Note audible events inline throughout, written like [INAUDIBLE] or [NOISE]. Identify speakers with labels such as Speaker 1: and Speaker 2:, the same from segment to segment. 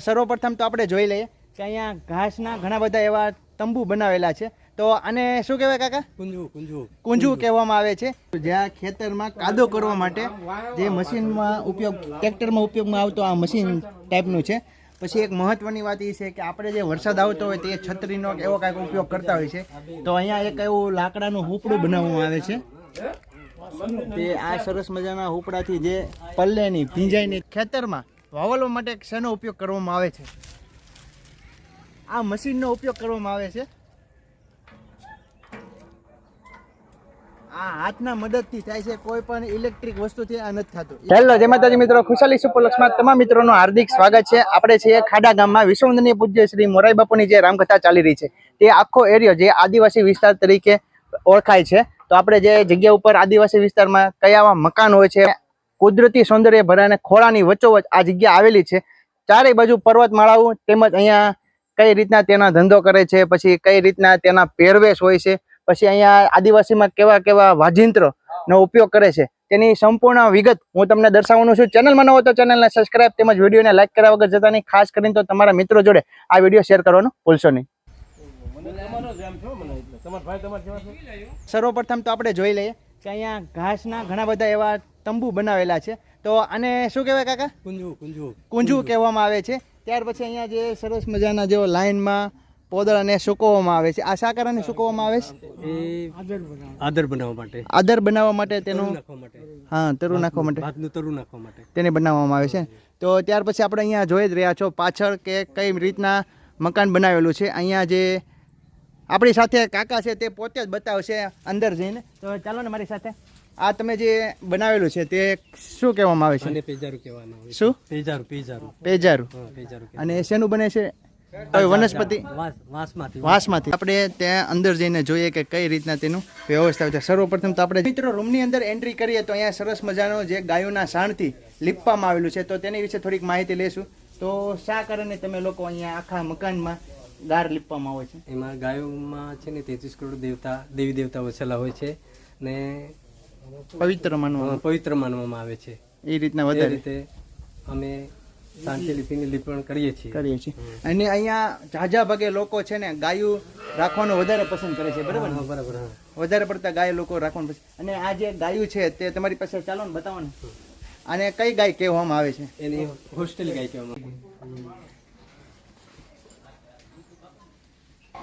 Speaker 1: તો સર્વપ્રથમ તો આપણે જોઈ લઈએ કે અહીંયા ઘાસના ઘણા બધા એવા તંબુ બનાવેલા છે. તો આને શું કહેવાય કાકા?
Speaker 2: કુંજુ કુંજુ.
Speaker 1: કુંજુ કહેવામાં આવે છે. જ્યાં ખેતરમાં કાદો કરવા માટે જે મશીનમાં ઉપયોગ ટ્રેક્ટરમાં ઉપયોગમાં આવતો આ મશીન ટાઈપનું છે. પછી એક મહત્વની વાત એ છે કે આપણે જે વરસાદ આવતો હોય તે છત્રીનો એવો કાંઈક ઉપયોગ કરતા હોય છે. તો અહીંયા એક એવું લાકડાનું હુપડું બનાવવામાં આવે છે. તે આ સરસ મજાના હુપડાથી જે પલ્લેની ભીંજાઈની ખેતરમાં વાવલવા માટે શેનો ઉપયોગ કરવામાં આવે છે? આ મશીનનો ઉપયોગ કરવામાં આવે છે? આ હાથના મદદથી થાય છે, કોઈ પણ ઇલેક્ટ્રિક વસ્તુથી આ નથી થતું. હેલો, જય માતાજી મિત્રો, ખુશાલી સુપરલક્ષમાં તમામ મિત્રોનું હાર્દિક સ્વાગત છે. આપણે છીએ ખાડા ગામમાં વિશ્વવંદનીય પૂજ્ય શ્રી મોરાઈ જે રામકથા ચાલી રહી છે. તે આખો એરિયો જે આદિવાસી વિસ્તાર તરીકે ઓળખાય છે. તો આપણે જે જગ્યા ઉપર આદિવાસી વિસ્તારમાં કયા મકાન હોય છે કુદરતી સૌંદર્ય ભરાને ખોળાની વચ્ચોવચ આ જગ્યા આવેલી છે. ચારેય બાજુ પર્વતમાળાઓ તેમજ અહીંયા કઈ રીતના તેના ધંધો કરે છે પછી કઈ રીતના તેના પહેરવેશ હોય છે પછી અહીંયા આદિવાસીમાં કેવા કેવા વાજિંત્રનો ઉપયોગ કરે છે. તેની સંપૂર્ણ વિગત હું તમને દર્શાવવાનું છું. ચેનલમાં ન હોય તો ચેનલને સબસ્ક્રાઇબ તેમજ વિડીયોને લાઈક કર્યા વગર જતા નહીં. ખાસ કરીને તો તમારા મિત્રો જોડે આ વીડિયો શેર કરવાનું ભૂલશો નહીં. સર્વપ્રથમ તો આપણે જોઈ લઈએ. કે અહીંયા ઘાસના ઘણા બધા એવા તંબુ બનાવેલા છે. તો આને શું કહેવાય કાકા?
Speaker 2: કુંજવું કુંજવું
Speaker 1: કુંજવું કહેવામાં આવે છે. ત્યાર પછી અહીંયા જે સરસ મજાના જેવો લાઇનમાં પોદળાને સુકવવામાં આવે છે. આ શા કારણે સૂકવવામાં આવે છે?
Speaker 2: આદર બનાવવા. માટે.
Speaker 1: આદર બનાવવા માટે તેનું હા તરુ નાખવા માટે.
Speaker 2: તરુ નાખવા માટે.
Speaker 1: તેને બનાવવામાં આવે છે. તો ત્યાર પછી આપણે અહીંયા જોઈ જ રહ્યા છો પાછળ કે કઈ રીતના મકાન બનાવેલું છે. અહીંયા જે આપણી સાથે કાકા છે તે પોતે જ બતાવશે અંદર જઈને. તો ચાલો ને મારી સાથે. આ તમે જે બનાવેલું છે તે શું કહેવામાં આવે છે?
Speaker 2: પેજારું કહેવામાં આવે
Speaker 1: શું?
Speaker 2: પેજારું પેજારું.
Speaker 1: પેજારું.
Speaker 2: પેજારું
Speaker 1: અને શેનું બને છે? વનસ્પતિ?
Speaker 2: વાંસ વાંસમાંથી.
Speaker 1: વાંસમાંથી. આપણે ત્યાં અંદર જઈને જોઈએ કે કઈ રીતના તેનું વ્યવસ્થા છે. સર્વપ્રથમ તો આપણે મિત્રો રૂમની અંદર એન્ટ્રી કરીએ તો અહીંયા સરસ મજાનો જે ગાયોના સાણથી લીપવામાં આવેલું છે. તો તેની વિશે થોડીક માહિતી લેશું તો શા કારણે તમે લોકો અહીંયા આખા મકાનમાં ગાર લીપવામાં આવે છે.
Speaker 2: એમાં ગાયોમાં છે ને તેત્રીસ કરોડ દેવતા દેવી દેવતા વસેલા હોય છે ને
Speaker 1: પવિત્ર માનવામાં.
Speaker 2: પવિત્ર માનવામાં આવે છે.
Speaker 1: એ રીતના વધારે.
Speaker 2: રીતે અમે શાંતિ લિપિની લીપણ કરીએ છીએ.
Speaker 1: કરીએ છીએ. અને અહીંયા ઝાઝા ભાગે લોકો છે ને ગાયું રાખવાનું વધારે પસંદ કરે છે બરાબર ને?
Speaker 2: બરાબર
Speaker 1: વધારે પડતા ગાય લોકો રાખવાનું પસંદ. અને આ જે ગાયું છે તે તમારી પાસે ચાલો ને બતાવો ને. અને કઈ ગાય કહેવામાં આવે છે?
Speaker 2: એની હોસ્ટેલ ગાય કહેવામાં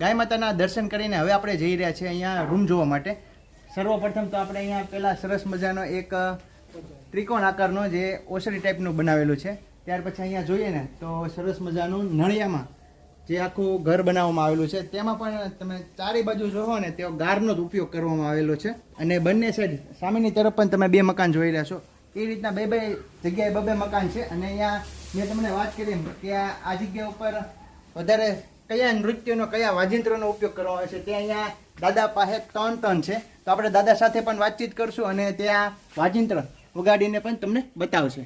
Speaker 1: ગાય માતાના દર્શન કરીને હવે આપણે જઈ રહ્યા છીએ અહીંયા રૂમ જોવા માટે. સર્વપ્રથમ તો આપણે અહીંયા પહેલાં સરસ મજાનો એક ત્રિકોણ આકારનો જે ઓસરી ટાઈપનું બનાવેલું છે. ત્યાર પછી અહીંયા જોઈએ ને, તો સરસ મજાનું નળિયામાં જે આખું ઘર બનાવવામાં આવેલું છે. તેમાં પણ તમે ચારે બાજુ જોવો ને, તેઓ ગારનો જ ઉપયોગ કરવામાં આવેલો છે. અને બંને સાઈડ સામેની તરફ પણ તમે બે મકાન જોઈ રહ્યા છો. એ રીતના બે બે જગ્યાએ બબે મકાન છે. અને અહીંયા મેં તમને વાત કરી કે આ જગ્યા ઉપર વધારે કયા નૃત્યનો, કયા વાજિંત્રનો ઉપયોગ કરવામાં આવે છે, તે અહીંયા દાદા પાસે ત્રણ ત્રણ છે. તો આપણે દાદા સાથે પણ વાતચીત કરશું અને ત્યાં વાજિંત્ર વગાડીને પણ તમને બતાવશે.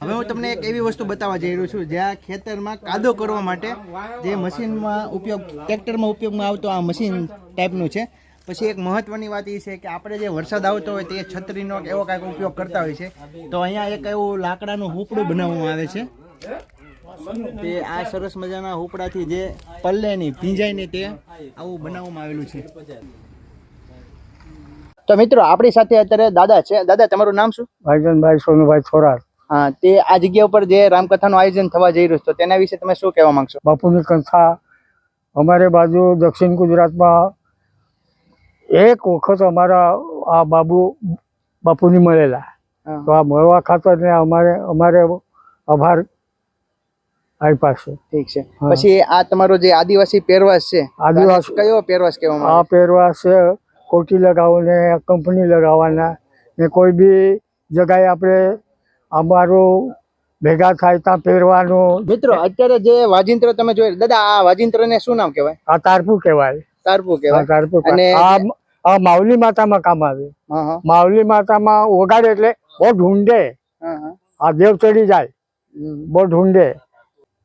Speaker 1: હવે હું તમને એક એવી વસ્તુ બતાવવા જઈ રહ્યો છું. જ્યાં ખેતરમાં કાદો કરવા માટે જે મશીનમાં ઉપયોગ, ટ્રેક્ટરમાં ઉપયોગમાં આવતો આ મશીન ટાઈપનું છે. પછી એક મહત્વની વાત એ છે કે આપણે જે વરસાદ આવતો હોય તે છત્રીનો એવો કાંઈક ઉપયોગ કરતા હોય છે. તો અહીંયા એક એવું લાકડાનું હુપડું બનાવવામાં આવે છે. તે આ સરસ મજાના હુપડાથી જે પલ્લેની ભીંજાઈને તે આવું બનાવવામાં આવેલું છે. તો મિત્રો આપણી સાથે અત્યારે દાદા છે. દાદા તમારું નામ શું?
Speaker 3: ભાઈજનભાઈ સોનુભાઈ થોરાત.
Speaker 1: હા તે આ જગ્યા ઉપર જે રામકથાનું આયોજન થવા જઈ રહ્યું છે તો તેના વિશે તમે શું કહેવા માંગશો?
Speaker 3: બાપુની કથા. અમારે બાજુ દક્ષિણ ગુજરાતમાં એક વખત અમારા આ બાબુ બાપુની મળેલા. તો આ મળવા ખાતર ને અમારે અમારે આભાર આપ્યા છે.
Speaker 1: ઠીક છે. પછી આ તમારો જે આદિવાસી પહેરવાશ છે
Speaker 3: આદિવાસી-
Speaker 1: કયો પહેરવાશ કહેવામાં
Speaker 3: આ
Speaker 1: પહેરવાશ
Speaker 3: પહેરવા છે કોટી લગાવને કંપની લગાવવાના. ને કોઈ બી જગાએ આપણે અમારું ભેગા થાય ત્યાં પહેરવાનું.
Speaker 1: મિત્રો અત્યારે જે વાજિંત્ર તમે જોઈ દાદા આ વાજિંત્ર ને શું નામ કહેવાય?
Speaker 3: આ તારપુ કહેવાય.
Speaker 1: તારપું કહેવાય.
Speaker 3: તારપું
Speaker 1: અને
Speaker 3: આ આ માવલી માતામાં કામ આવે.
Speaker 1: હા હા.
Speaker 3: માવલી માતામાં વગાડે એટલે બહુ ઢૂંઢે.
Speaker 1: હા હા.
Speaker 3: આ દેવ ચડી જાય. બહુ ઢૂંઢે.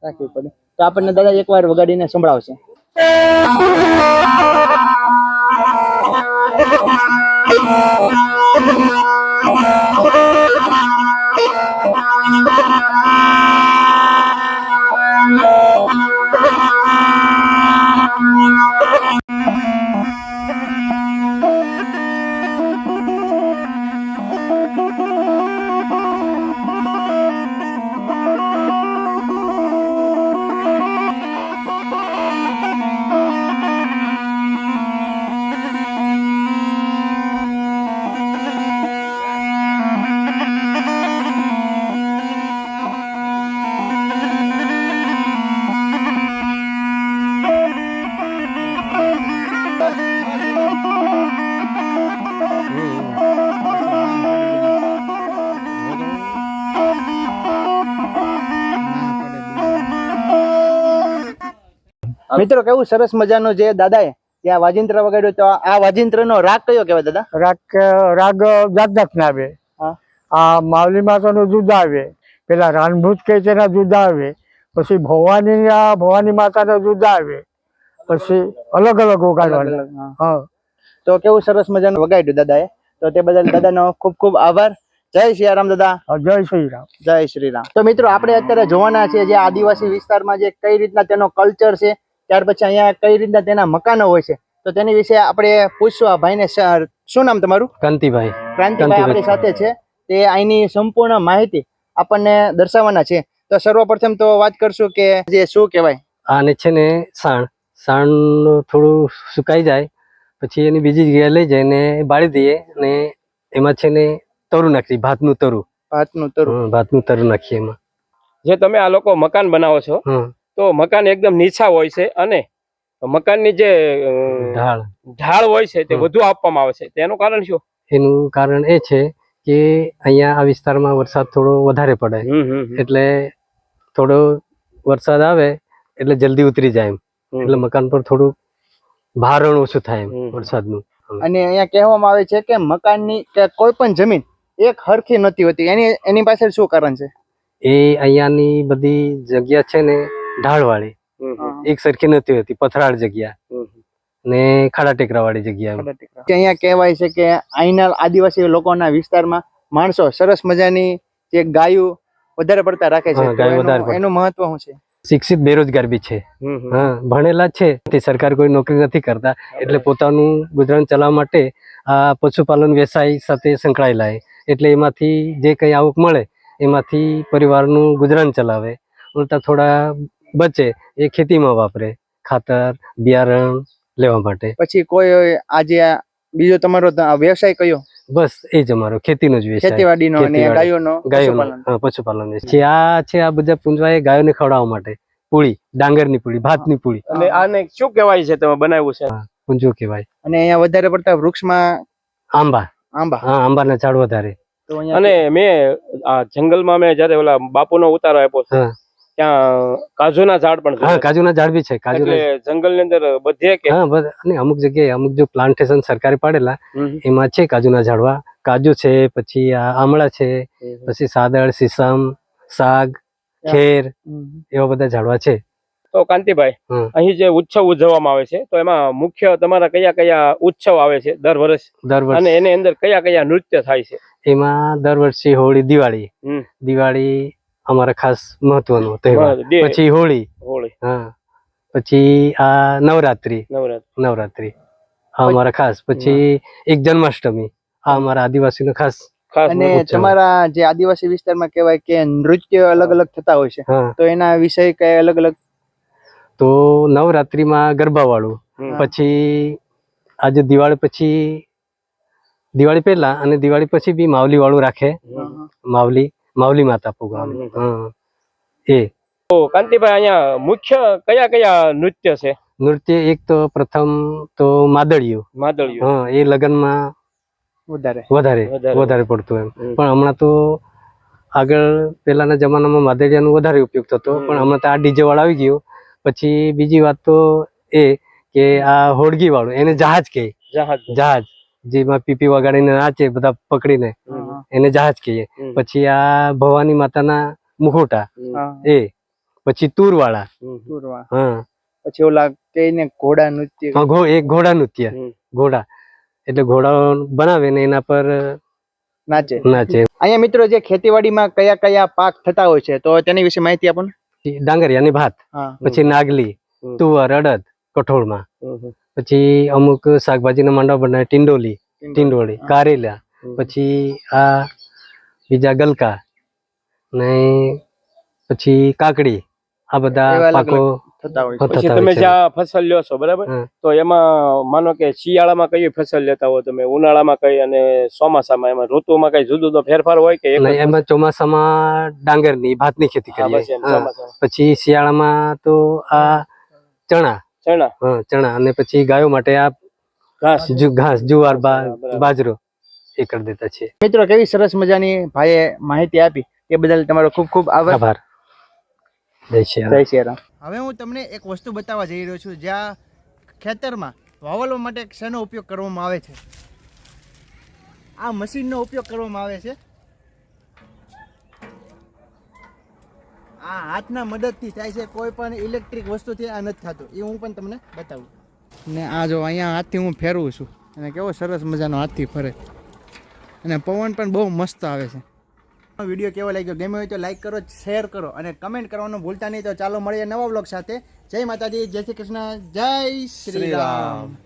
Speaker 1: રાખવી પડે. તો આપણને દાદા એકવાર વગાડીને સંભળાવશે. [LAUGHS] મિત્રો કેવું સરસ મજાનો જે દાદાએ ત્યાં વાજિંત્ર વગાડ્યું તો આ વાજિંત્રનો રાગ કયો કેવાય દાદા?
Speaker 3: રાગ રાગ જાત જાત ના
Speaker 1: આવે.
Speaker 3: આ માવલી માતાનો જુદા આવે. પેલા રાનભૂત કે તેના જુદા આવે. પછી ભવાની ભવાની માતાના જુદા આવે. પછી અલગ અલગ વગાડવાના.
Speaker 1: હા. તો કેવું સરસ મજાનું વગાડ્યું દાદાએ? તો તે બદલ દાદાનો ખૂબ ખૂબ આભાર. જય શ્રી રામ
Speaker 3: દાદા જય શ્રી રામ
Speaker 1: જય શ્રી રામ તો મિત્રો આપણે અત્યારે જોવાના છે જે આદિવાસી વિસ્તારમાં જે કઈ રીતના તેનો કલ્ચર છે ત્યાર પછી અહીંયા કઈ રીતના તેના મકાનો હોય છે તો તેની વિશે આપણે પૂછશું આ ભાઈને શું નામ તમારું?
Speaker 2: કાંતિભાઈ
Speaker 1: ક્રાંતિભાઈ આપણી સાથે છે. તે અહીંની સંપૂર્ણ માહિતી આપણને દર્શાવવાના છે. તો સર્વપ્રથમ તો વાત કરશું કે જે શું કહેવાય?
Speaker 2: આને છે ને સાણ. સાણ થોડું સુકાઈ જાય પછી એની બીજી જગ્યાએ લઈ જઈને બાળી દઈએ અને એમાં છે ને તરું નાખીએ ભાતનું તરું.
Speaker 1: ભાતનું તરું.
Speaker 2: ભાતનું તરું નાખીએ એમાં.
Speaker 4: જે તમે આ લોકો મકાન બનાવો છો તો મકાન એકદમ નીચા હોય છે અને મકાનની જે
Speaker 2: ઢાળ.
Speaker 4: ઢાળ હોય છે તે વધુ આપવામાં આવે છે. તેનું કારણ શું?
Speaker 2: એનું કારણ એ છે કે અહીંયા આ વિસ્તારમાં વરસાદ થોડો વધારે પડે. એટલે થોડો વરસાદ આવે એટલે જલ્દી ઉતરી જાય એમ. એટલે મકાન પર થોડું ભારણ ઓછું થાય એમ વરસાદનું.
Speaker 1: અને અહીંયા કહેવામાં આવે છે કે મકાનની કે કોઈ પણ જમીન એક હરખી નથી હોતી. એની એની પાછળ શું કારણ છે?
Speaker 2: એ અહીંયાની બધી જગ્યા છે ને ઢાળવાળી. એક સરખી નથી હોતી પથરાળ જગ્યા. ને ખાડા ટેકરા વાળી જગ્યા
Speaker 1: કે અહીંયા કહેવાય છે કે અહીંના આદિવાસી લોકોના વિસ્તારમાં માણસો સરસ મજાની જે ગાયું વધારે પડતા રાખે છે. એનું- મહત્વ શું છે?
Speaker 2: શિક્ષિત બેરોજગાર બી છે. હા ભણેલા છે. તે સરકાર કોઈ નોકરી નથી કરતા. એટલે પોતાનું ગુજરાન ચલાવવા માટે આ પશુપાલન વ્યવસાય સાથે સંકળાયેલા છે. એટલે એમાંથી જે કંઈ આવક મળે એમાંથી પરિવારનું ગુજરાન ચલાવે. ઉલટા થોડા બચે એ ખેતીમાં વાપરે. ખાતર બિયારણ લેવા માટે.
Speaker 1: પછી કોઈ આજે બીજો તમારો વ્યવસાય કયો?
Speaker 2: બસ એ જ અમારો. ખેતીનો જ વ્યવસાય.
Speaker 1: ખેતીવાડીનો અને. ગાયોનો
Speaker 2: ગાયોનો.
Speaker 1: પશુપાલન.
Speaker 2: જે આ છે આ બધા પૂંજવા ગાયોને ખવડાવવા માટે. પૂળી ડાંગરની પૂળી ભાતની પૂળી.
Speaker 4: અને આને શું કહેવાય છે તમે બનાવ્યું છે?
Speaker 2: પૂંજો કહેવાય.
Speaker 1: અને અહીંયા વધારે પડતા વૃક્ષમાં
Speaker 2: આંબા.
Speaker 1: આંબા.
Speaker 2: હા આંબાના ઝાડ વધારે.
Speaker 4: અને મેં આ જંગલમાં મેં જયારે ઓલા બાપુનો ઉતારો આપ્યો છે. ત્યાં કાજુના ઝાડ પણ
Speaker 2: હા કાજુના ઝાડ બી છે
Speaker 4: એટલે જંગલની અંદર બધે કે?
Speaker 2: હા અને અમુક જગ્યાએ અમુક જો પ્લાન્ટેશન સરકારે પાડેલા એમાં છે કાજુના ઝાડવા. કાજુ છે પછી આમળા છે પછી સાદળ સીસમ સાગ ખેર એવા બધા ઝાડવા છે.
Speaker 4: તો કાંતિભાઈ. અહીં જે ઉત્સવ ઉજવવામાં આવે છે તો એમાં મુખ્ય તમારા કયા કયા ઉત્સવ આવે છે દર વર્ષ?
Speaker 2: દર વર્ષ.
Speaker 4: અને એની અંદર કયા કયા નૃત્ય થાય છે?
Speaker 2: એમાં દર વર્ષે હોળી દિવાળી. દિવાળી અમારા ખાસ મહત્વનો તહેવાર. પછી હોળી.
Speaker 4: હોળી.
Speaker 2: હા. પછી આ નવરાત્રી.
Speaker 4: નવરાત્રી.
Speaker 2: નવરાત્રી. આ અમારા ખાસ. પછી એક જન્માષ્ટમી. આ અમારા આદિવાસીનો ખાસ
Speaker 4: ખાસ
Speaker 1: અને તમારા જે આદિવાસી વિસ્તારમાં કહેવાય કે નૃત્ય અલગ અલગ થતા હોય છે
Speaker 2: હા.
Speaker 1: તો એના વિષય કઈ અલગ અલગ?
Speaker 2: તો નવરાત્રીમાં ગરબા વાળું પછી આજે દિવાળી પછી દિવાળી પહેલા અને દિવાળી પછી બી માવલી વાળું રાખે માવલી. માવલી માતા પ્રોગ્રામ હા. એ.
Speaker 4: તો કાંતિભાઈ અહીંયા મુખ્ય કયા કયા નૃત્ય છે?
Speaker 2: નૃત્ય એક તો પ્રથમ તો માદળિયું
Speaker 4: માદળિયું
Speaker 2: હા એ લગ્નમાં
Speaker 1: વધારે.
Speaker 2: વધારે પડતું એમ. પણ હમણાં તો આગળ પહેલાના જમાનામાં માદળિયાનો વધારે ઉપયોગ થતો પણ હમણાં તો આ ડીજે વાળો આવી ગયો. પછી બીજી વાત તો એ કે આ હોડગી વાળું એને જહાજ કહે.
Speaker 4: જહાજ.
Speaker 2: જહાજ. જેમાં પીપી વગાડીને નાચે બધા પકડીને. એને જહાજ કહીએ. પછી આ ભવાની માતાના મુખોટા. એ. પછી તુર વાળા
Speaker 4: હમ.
Speaker 1: પૂર્વા.
Speaker 2: હા.
Speaker 1: પછી ઓલા કઈને ઘોડા નૃત્ય.
Speaker 2: ઘો એક ઘોડા નૃત્ય. ઘોડા. એટલે ઘોડા બનાવે ને એના પર
Speaker 1: નાચે.
Speaker 2: નાચે.
Speaker 1: અહીંયા મિત્રો જે ખેતીવાડીમાં કયા કયા પાક થતા હોય છે તો તેની વિશે માહિતી આપો ને.
Speaker 2: ડાંગરિયાની ભાત. પછી નાગલી તુવર અડદ કઠોળમાં. પછી અમુક શાકભાજીના માંડવા બનાવે ટિંડોલી ટિંડોળી. કારેલા. પછી આ બીજા ગલકા ને પછી કાકડી આ બધા પાકો
Speaker 4: પછી તમે જ્યાં ફસલ લ્યો છો બરાબર? તો એમાં માનો કે શિયાળામાં કઈ ફસલ લેતા હો તમે? ઉનાળામાં કઈ અને ચોમાસામાં? એમાં ઋતુમાં કઈ જુદો જુદો ફેરફાર હોય કે
Speaker 2: એમાં ચોમાસામાં ડાંગરની ભાતની ખેતી કરીએ. પછી શિયાળામાં તો આ ચણા.
Speaker 4: ચણા?
Speaker 2: હા ચણા. અને પછી ગાયો માટે આ
Speaker 4: ઘાસ.
Speaker 2: ઘાસ જુવાર બા- બાજરો. એ કરી દેતા છે
Speaker 1: મિત્રો કેવી સરસ મજાની ભાઈએ માહિતી આપી. એ બદલ તમારો ખૂબ ખૂબ આભાર.
Speaker 2: આભાર. જય શ્રી
Speaker 1: જય શ્રી રામ. હવે હું તમને એક વસ્તુ બતાવવા જઈ રહ્યો છું જ્યાં ખેતરમાં વાવલવા માટે શેનો ઉપયોગ કરવામાં આવે છે? આ મશીનનો ઉપયોગ કરવામાં આવે છે. આ હાથના મદદથી થાય છે કોઈ પણ ઇલેક્ટ્રિક વસ્તુથી આ નથી થતું. એ હું પણ તમને બતાવું. ને આ જો અહીંયા હાથથી હું ફેરવું છું. અને કેવો સરસ મજાનો હાથથી ફરે. અને પવન પણ બહુ મસ્ત આવે છે. વીડિયો કેવો લાગ્યો? ગમે હોય તો લાઈક કરો શેર કરો અને કમેન્ટ કરવાનું ભૂલતા નહીં. તો ચાલો મળીએ નવા બ્લોગ સાથે. જય માતાજી જય શ્રી કૃષ્ણ જય શ્રી રામ.